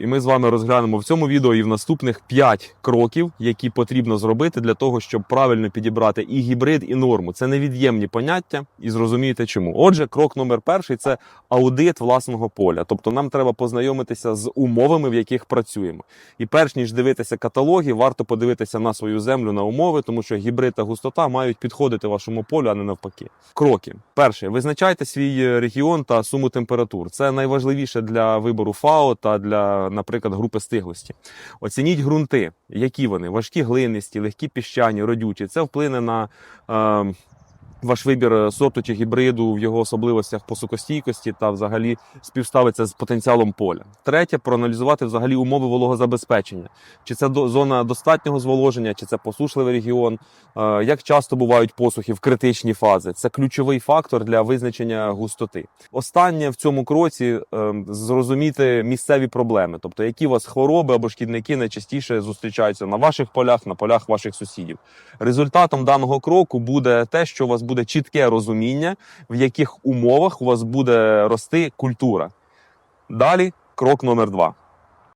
І ми з вами розглянемо в цьому відео і в наступних 5 кроків, які потрібно зробити для того, щоб правильно підібрати і гібрид, і норму. Це невід'ємні поняття, і зрозумієте чому. Отже, крок номер перший це аудит власного поля. Тобто нам треба познайомитися з умовами, в яких працюємо. І перш ніж дивитися каталоги, варто подивитися на свою землю на умови, тому що гібрид та густота мають підходити вашому полю, а не навпаки. Кроки. Перше, визначайте свій регіон та суму температур. Це найважливіше для вибору ФАО та для, наприклад, групи стиглості. Оцініть ґрунти, які вони важкі глинисті, легкі піщані, родючі. Це вплине на. Е, ваш вибір е, сорту чи гібриду в його особливостях по сукостійкості та взагалі співставиться з потенціалом поля. Третє проаналізувати взагалі умови вологозабезпечення. Чи це зона достатнього зволоження, чи це посушливий регіон, е, як часто бувають посухи в критичні фази. Це ключовий фактор для визначення густоти. Останнє в цьому кроці е, зрозуміти місцеві проблеми, тобто які у вас хвороби або шкідники найчастіше зустрічаються на ваших полях, на полях ваших сусідів. Результатом даного кроку буде те, що у вас буде чітке розуміння, в яких умовах у вас буде рости культура. Далі крок номер два.